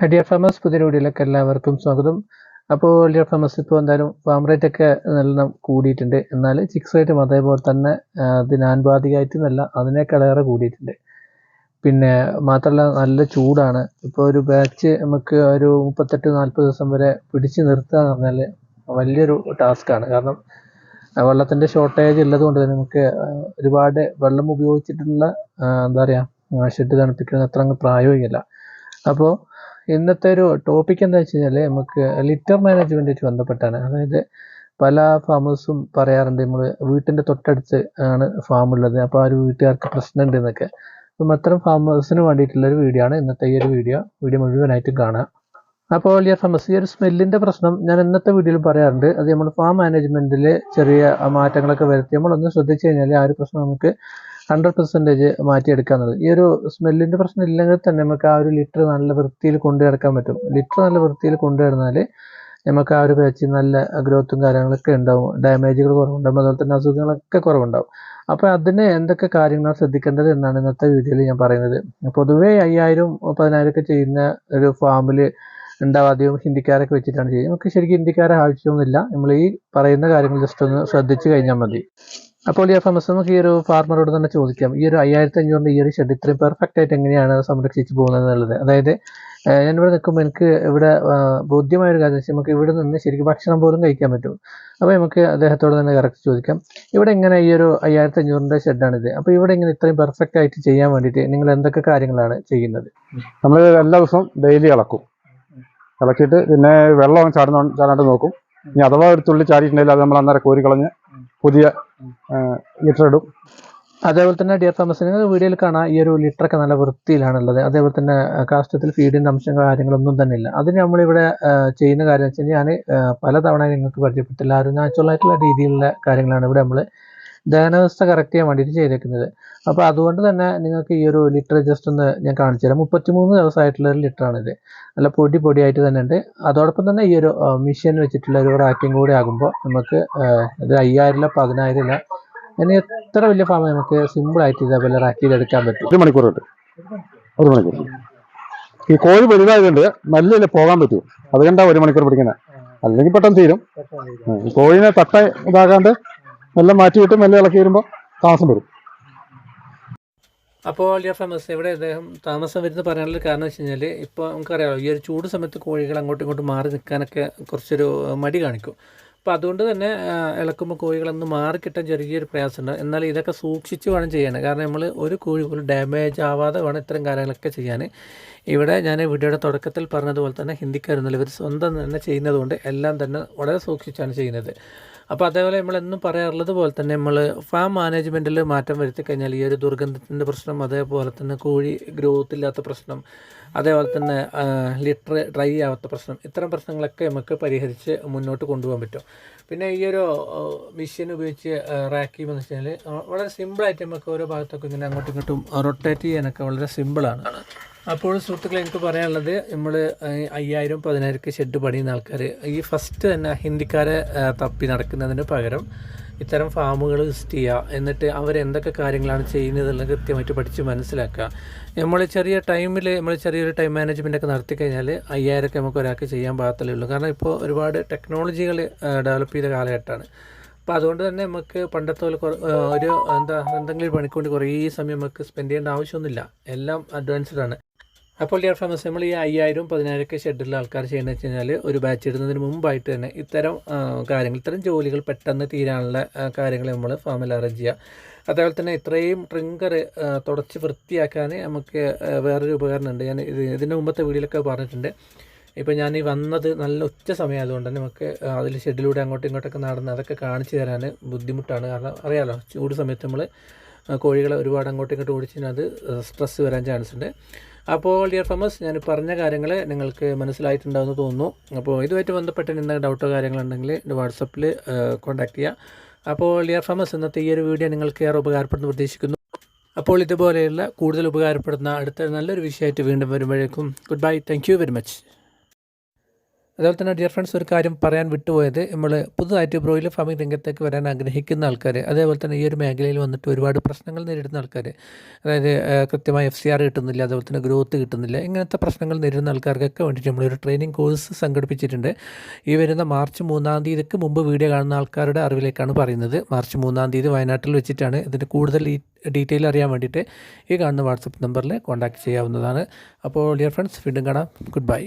Dear farmers പുതിയ വീഡിയോയിലേക്ക് എല്ലാവർക്കും സ്വാഗതം. അപ്പോൾ ഡിയർ ഫാമേഴ്സ് ഇപ്പോൾ എന്തായാലും ഫാം റേറ്റ് ഒക്കെ നല്ല കൂടിയിട്ടുണ്ട്. എന്നാൽ ചിക്സ് റേറ്റും അതേപോലെ തന്നെ ആ, അല്ല അതിനേക്കാളേറെ കൂടിയിട്ടുണ്ട്. പിന്നെ മാത്രമല്ല നല്ല ചൂടാണ്. ഇപ്പോൾ ഒരു ബാച്ച് നമുക്ക് ഒരു മുപ്പത്തെട്ട് നാൽപ്പത് ദിവസം വരെ പിടിച്ചു നിർത്തുക എന്ന് പറഞ്ഞാൽ വലിയൊരു ടാസ്ക്കാണ് കാരണം വെള്ളത്തിന്റെ ഷോർട്ടേജ് ഉള്ളത് കൊണ്ട് തന്നെ നമുക്ക് ഒരുപാട് വെള്ളം ഉപയോഗിച്ചിട്ടുള്ള എന്താ പറയുക ഷെഡ് തണുപ്പിക്കുന്നത് അത്ര അങ്ങ് പ്രായോഗികമല്ല. അപ്പോൾ ഇന്നത്തെ ഒരു ടോപ്പിക് എന്താ വെച്ച് കഴിഞ്ഞാൽ നമുക്ക് ലിറ്റർ മാനേജ്മെന്റായിട്ട് ബന്ധപ്പെട്ടാണ്. അതായത് പല ഫാമേഴ്സും പറയാറുണ്ട് നമ്മൾ വീട്ടിന്റെ തൊട്ടടുത്ത് ആണ് ഫാം ഉള്ളത്. അപ്പോൾ ആ ഒരു വീട്ടുകാർക്ക് പ്രശ്നമുണ്ട് എന്നൊക്കെ. അപ്പം അത്തരം ഫാമേഴ്സിന് വേണ്ടിയിട്ടുള്ളൊരു വീഡിയോ ആണ് ഇന്നത്തെ ഈ ഒരു വീഡിയോ വീഡിയോ മുഴുവനായിട്ടും കാണാം. അപ്പോൾ ലിയർ ഫാമസ് ഈ ഒരു സ്മെല്ലിന്റെ പ്രശ്നം ഞാൻ ഇന്നത്തെ വീഡിയോയിൽ പറയാറുണ്ട്. അത് നമ്മൾ ഫാം മാനേജ്മെന്റിൽ ചെറിയ മാറ്റങ്ങളൊക്കെ വരുത്തി നമ്മളൊന്ന് ശ്രദ്ധിച്ചു കഴിഞ്ഞാൽ ആ ഒരു പ്രശ്നം നമുക്ക് ഹൺഡ്രഡ് പെർസെന്റേജ് മാറ്റിയെടുക്കാവുന്നത് ഈ ഒരു സ്മെല്ലിന്റെ പ്രശ്നം ഇല്ലെങ്കിൽ തന്നെ നമുക്ക് ആ ഒരു ലിറ്റർ നല്ല വൃത്തിയിൽ കൊണ്ടു നടക്കാൻ പറ്റും. ലിറ്റർ നല്ല വൃത്തിയിൽ കൊണ്ടു കിടന്നാൽ നമുക്ക് ആ ഒരു ബാച്ചിൽ നല്ല ഗ്രോത്തും കാര്യങ്ങളൊക്കെ ഉണ്ടാവും. ഡാമേജുകൾ കുറവുണ്ടാവും. അതുപോലെ തന്നെ അസുഖങ്ങളൊക്കെ കുറവുണ്ടാവും. അപ്പോൾ അതിന് എന്തൊക്കെ കാര്യങ്ങളാണ് ശ്രദ്ധിക്കേണ്ടത് എന്നാണ് ഇന്നത്തെ വീഡിയോയിൽ ഞാൻ പറയുന്നത്. പൊതുവേ അയ്യായിരം പതിനായിരം ഒക്കെ ചെയ്യുന്ന ഒരു ഫാമിൽ ഉണ്ടാവും. അധികം ഹിന്ദിക്കാരൊക്കെ വെച്ചിട്ടാണ് ചെയ്യുന്നത്. നമുക്ക് ശരിക്കും ഹിന്ദിക്കാരെ ആവശ്യമൊന്നുമില്ല. നമ്മൾ ഈ പറയുന്ന കാര്യങ്ങൾ ജസ്റ്റ് ഒന്ന് ശ്രദ്ധിച്ചു കഴിഞ്ഞാൽ മതി. അപ്പോൾ ഈ എഫ് എം എസ് നമുക്ക് ഈ ഒരു ഫാർമറോട് തന്നെ ചോദിക്കാം. ഈ ഒരു അയ്യായിരത്തി അഞ്ഞൂറിന്റെ ഈ ഒരു ഷെഡ് ഇത്രയും പെർഫെക്റ്റ് ആയിട്ട് എങ്ങനെയാണ് സംരക്ഷിച്ച് പോകുന്നത് എന്നുള്ളത്. അതായത് ഞാൻ ഇവിടെ നിൽക്കുമ്പോൾ എനിക്ക് ഇവിടെ ബോധ്യമായ ഒരു കാര്യം നമുക്ക് ഇവിടെ നിന്ന് ശരിക്കും ഭക്ഷണം പോലും കഴിക്കാൻ പറ്റും. അപ്പോൾ നമുക്ക് അദ്ദേഹത്തോട് തന്നെ കറക്റ്റ് ചോദിക്കാം. ഇവിടെ എങ്ങനെ ഈ ഒരു അയ്യായിരത്തി അഞ്ഞൂറിന്റെ ഷെഡാണിത് അപ്പോൾ ഇവിടെ ഇങ്ങനെ ഇത്രയും പെർഫെക്റ്റ് ആയിട്ട് ചെയ്യാൻ വേണ്ടിയിട്ട് നിങ്ങൾ എന്തൊക്കെ കാര്യങ്ങളാണ് ചെയ്യുന്നത്? നമ്മൾ എല്ലാ ദിവസവും ഡെയിലി ഇളക്കും. ഇളക്കിയിട്ട് പിന്നെ വെള്ളം ചാടുന്ന ചാടാണ്ട് നോക്കും. ഇനി അഥവാ ഒരു തുള്ളി ചാടിയിട്ടുണ്ടെങ്കിൽ അത് നമ്മൾ അന്നേരം കോരി കളഞ്ഞ് പുതിയ ലിറ്റർ ഇടും. അതേപോലെ തന്നെ ഡിയർ ഫാമസ് നിങ്ങൾ വീഡിയോയിൽ കാണാം ഈ ഒരു ലിറ്ററൊക്കെ നല്ല വൃത്തിയിലാണുള്ളത്. അതേപോലെ തന്നെ കാഷ്ടത്തിൽ ഫീഡിന്റെ അംശങ്ങൾ കാര്യങ്ങളൊന്നും തന്നെ ഇല്ല. അതിന് നമ്മളിവിടെ ചെയ്യുന്ന കാര്യം വെച്ച് കഴിഞ്ഞാൽ ഞാൻ പലതവണ നിങ്ങൾക്ക് പരിചയപ്പെട്ടില്ല ഒരു നാച്ചുറൽ ആയിട്ടുള്ള രീതിയിലുള്ള കാര്യങ്ങളാണ് ഇവിടെ നമ്മൾ ദഹനാവസ്ഥ കറക്റ്റ് ചെയ്യാൻ വേണ്ടിയിട്ട് ചെയ്തേക്കുന്നത്. അപ്പോൾ അതുകൊണ്ട് തന്നെ നിങ്ങൾക്ക് ഈ ഒരു ലിറ്റർ ജസ്റ്റ് ഒന്ന് ഞാൻ കാണിച്ചു തരാം. മുപ്പത്തിമൂന്ന് ദിവസമായിട്ടുള്ള ഒരു ലിറ്ററാണിത് നല്ല പൊടി പൊടിയായിട്ട് തന്നെ ഉണ്ട്. അതോടൊപ്പം തന്നെ ഈ ഒരു മിഷ്യൻ വെച്ചിട്ടുള്ള ഒരു റാക്കിംഗ് കൂടി ആകുമ്പോൾ നമുക്ക് ഇത് അയ്യായിരം പതിനായിരം ഇല്ല ഇനി എത്ര വലിയ ഫാം നമുക്ക് സിമ്പിൾ ആയിട്ട് ഇതേപോലെ റാക്ക് ചെയ്തെടുക്കാൻ പറ്റും. ഒരു മണിക്കൂർ കിട്ടും ഒരു മണിക്കൂർ. ഈ കോഴി വലുതായതുകൊണ്ട് നല്ല പോകാൻ പറ്റും. അതുകൊണ്ടാ ഒരു മണിക്കൂർ പിടിക്കുന്നത് അല്ലെങ്കിൽ പെട്ടെന്ന് തീരും. കോഴിനെ തട്ട ഇതാകാണ്ട് മെല്ലെ മാറ്റിയിട്ട് മെല്ലെ ഇളക്കി വരുമ്പോൾ താമസം വരും. അപ്പോൾ ലിയ ഫേമസ് ഇവിടെ അദ്ദേഹം താമസം വരുന്ന പറയാനുള്ള കാരണം വെച്ച് കഴിഞ്ഞാൽ ഇപ്പോൾ നമുക്കറിയാമല്ലോ ഈ ഒരു ചൂട് സമയത്ത് കോഴികൾ അങ്ങോട്ടും ഇങ്ങോട്ടും മാറി നിൽക്കാനൊക്കെ കുറച്ചൊരു മടി കാണിക്കും. അപ്പോൾ അതുകൊണ്ട് തന്നെ ഇളക്കുമ്പോൾ ഇളക്കുമ്പോൾ കോഴികളൊന്ന് മാറിക്കിട്ടാൻ ചെറിയൊരു പ്രയാസമുണ്ട്. എന്നാൽ ഇതൊക്കെ സൂക്ഷിച്ച് വേണം ചെയ്യാൻ. കാരണം നമ്മൾ ഒരു കോഴി പോലും ഡാമേജ് ആവാതെ വേണം ഇത്തരം കാര്യങ്ങളൊക്കെ ചെയ്യാൻ. ഇവിടെ ഞാൻ വീഡിയോയുടെ തുടക്കത്തിൽ പറഞ്ഞതുപോലെ തന്നെ ഹിന്ദിക്കാരൊന്നുമില്ല. ഇവർ സ്വന്തം തന്നെ ചെയ്യുന്നതുകൊണ്ട് എല്ലാം തന്നെ വളരെ സൂക്ഷിച്ചാണ് ചെയ്യുന്നത്. അപ്പോൾ അതേപോലെ നമ്മൾ എന്നും പറയാറുള്ളത് പോലെ തന്നെ നമ്മൾ ഫാം മാനേജ്മെന്റിൽ മാറ്റം വരുത്തി കഴിഞ്ഞാൽ ഈ ഒരു ദുർഗന്ധത്തിന്റെ പ്രശ്നം അതേപോലെ തന്നെ കോഴി ഗ്രോത്ത് ഇല്ലാത്ത പ്രശ്നം അതേപോലെ തന്നെ ലിറ്റർ ഡ്രൈ ആവാത്ത പ്രശ്നം ഇത്തരം പ്രശ്നങ്ങളൊക്കെ നമുക്ക് പരിഹരിച്ച് മുന്നോട്ട് കൊണ്ടുപോകാൻ പറ്റും. പിന്നെ ഈ ഒരു മെഷീൻ ഉപയോഗിച്ച് റാക്ക് ചെയ്യുമ്പോൾ വെച്ച് കഴിഞ്ഞാൽ വളരെ സിമ്പിളായിട്ട് നമുക്ക് ഓരോ ഭാഗത്തൊക്കെ ഇങ്ങനെ അങ്ങോട്ടും ഇങ്ങോട്ടും റൊട്ടേറ്റ് ചെയ്യാനൊക്കെ വളരെ സിമ്പിളാണ് അപ്പോൾ സുഹൃത്തുക്കളെ എനിക്ക് പറയാനുള്ളത് നമ്മൾ അയ്യായിരം പതിനായിരം ഷെഡ് പണിയുന്ന ആൾക്കാർ ഈ ഫസ്റ്റ് തന്നെ ഹിന്ദിക്കാരെ തപ്പി നടക്കുന്നതിന് പകരം ഇത്തരം ഫാമുകൾ വിസിറ്റ് ചെയ്യുക. എന്നിട്ട് അവർ എന്തൊക്കെ കാര്യങ്ങളാണ് ചെയ്യുന്നതെല്ലാം കൃത്യമായിട്ട് പഠിച്ച് മനസ്സിലാക്കുക. നമ്മൾ ചെറിയ ടൈമിൽ നമ്മൾ ചെറിയൊരു ടൈം മാനേജ്മെന്റ് ഒക്കെ നടത്തി കഴിഞ്ഞാൽ അയ്യായിരമൊക്കെ നമുക്ക് ഒരാൾക്ക് ചെയ്യാൻ പാകത്തല്ലേ ഉള്ളൂ. കാരണം ഇപ്പോൾ ഒരുപാട് ടെക്നോളജികൾ ഡെവലപ്പ് ചെയ്ത കാലഘട്ടമാണ്. അപ്പോൾ അതുകൊണ്ട് തന്നെ നമുക്ക് പണ്ടത്തെ പോലെ ഒരു എന്താ എന്തെങ്കിലും പണിക്കൊണ്ട് കുറേ സമയം നമുക്ക് സ്പെൻഡ് ചെയ്യേണ്ട ആവശ്യമൊന്നുമില്ല. എല്ലാം അഡ്വാൻസ്ഡ് ആണ്. അപ്പോൾ ഡിയർ ഫ്രണ്ട്സ് നമ്മൾ ഈ അയ്യായിരം പതിനായിരമൊക്കെ ഷെഡിലുള്ള ആൾക്കാർ ചെയ്യുന്നത് വെച്ച് കഴിഞ്ഞാൽ ഒരു ബാച്ച് ഇടുന്നതിന് മുമ്പായിട്ട് തന്നെ ഇത്തരം കാര്യങ്ങൾ ഇത്തരം ജോലികൾ പെട്ടെന്ന് തീരാനുള്ള കാര്യങ്ങൾ നമ്മൾ ഫാമിൽ അറേഞ്ച് ചെയ്യുക. അതേപോലെ തന്നെ ഇത്രയും ട്രിങ്കർ തുടച്ച് വൃത്തിയാക്കാൻ നമുക്ക് വേറൊരു ഉപകരണമുണ്ട് ഞാൻ ഇത് ഇതിന്റെ മുമ്പത്തെ വീഡിയോയിലൊക്കെ പറഞ്ഞിട്ടുണ്ട്. ഇപ്പോൾ ഞാൻ ഈ വന്നത് നല്ല ഉച്ച സമയമായതുകൊണ്ട് തന്നെ നമുക്ക് അതിൽ ഷെഡിലൂടെ അങ്ങോട്ടും ഇങ്ങോട്ടൊക്കെ നടന്ന് അതൊക്കെ കാണിച്ചു തരാൻ ബുദ്ധിമുട്ടാണ്. കാരണം അറിയാലോ ചൂട് സമയത്ത് നമ്മൾ കോഴികളെ ഒരുപാട് അങ്ങോട്ടും ഇങ്ങോട്ടും ഓടിച്ചാൽ സ്ട്രെസ്സ് സ്ട്രെസ് വരാൻ ചാൻസ് ഉണ്ട്. അപ്പോൾ ഡിയർ ഫാമസ് ഞാൻ പറഞ്ഞ കാര്യങ്ങൾ നിങ്ങൾക്ക് മനസ്സിലായിട്ടുണ്ടാവുമെന്ന് തോന്നുന്നു. അപ്പോൾ ഇതുമായിട്ട് ബന്ധപ്പെട്ട് എന്തെങ്കിലും ഡൗട്ടോ കാര്യങ്ങളുണ്ടെങ്കിൽ എന്റെ വാട്സപ്പിൽ കോൺടാക്ട് ചെയ്യുക അപ്പോൾ ഡിയർ ഫാമസ് ഇന്നത്തെ ഈ ഒരു വീഡിയോ നിങ്ങൾക്ക് ഏറെ ഉപകാരപ്പെടുന്നു പ്രതീക്ഷിക്കുന്നു. അപ്പോൾ ഇതുപോലെയുള്ള കൂടുതൽ ഉപകാരപ്പെടുന്ന അടുത്ത നല്ലൊരു വിഷയമായിട്ട് വീണ്ടും വരുമ്പോഴേക്കും good bye thank very much അതുപോലെ തന്നെ ഡിയർ ഫ്രണ്ട്സ് ഒരു കാര്യം പറയാൻ വിട്ടുപോയത് നമ്മൾ പുതുതായിട്ട് ബ്രോയിലർ ഫാമിംഗ് രംഗത്തേക്ക് വരാൻ ആഗ്രഹിക്കുന്ന ആൾക്കാർ അതേപോലെ തന്നെ ഈ ഒരു മേഖലയിൽ വന്നിട്ട് ഒരുപാട് പ്രശ്നങ്ങൾ നേരിടുന്ന ആൾക്കാർ അതായത് കൃത്യമായി എഫ് സി ആർ കിട്ടുന്നില്ല അതുപോലെ തന്നെ ഗ്രോത്ത് കിട്ടുന്നില്ല ഇങ്ങനത്തെ പ്രശ്നങ്ങൾ നേരിടുന്ന ആൾക്കാർക്കൊക്കെ വേണ്ടിയിട്ട് നമ്മളൊരു ട്രെയിനിങ് കോഴ്സ് സംഘടിപ്പിച്ചിട്ടുണ്ട്. ഈ വരുന്ന മാർച്ച് മൂന്നാം തീയതിക്ക് മുമ്പ് വീഡിയോ കാണുന്ന ആൾക്കാരുടെ അറിവിലേക്കാണ് പറയുന്നത്. മാർച്ച് മൂന്നാം തീയതി വയനാട്ടിൽ വെച്ചിട്ടാണ്. ഇതിന്റെ കൂടുതൽ ഡീറ്റെയിൽ അറിയാൻ വേണ്ടിയിട്ട് ഈ കാണുന്ന വാട്സപ്പ് നമ്പറിൽ കോൺടാക്ട് ചെയ്യാവുന്നതാണ്. അപ്പോൾ ഡിയർ ഫ്രണ്ട്സ് വീണ്ടും കാണാം. Good bye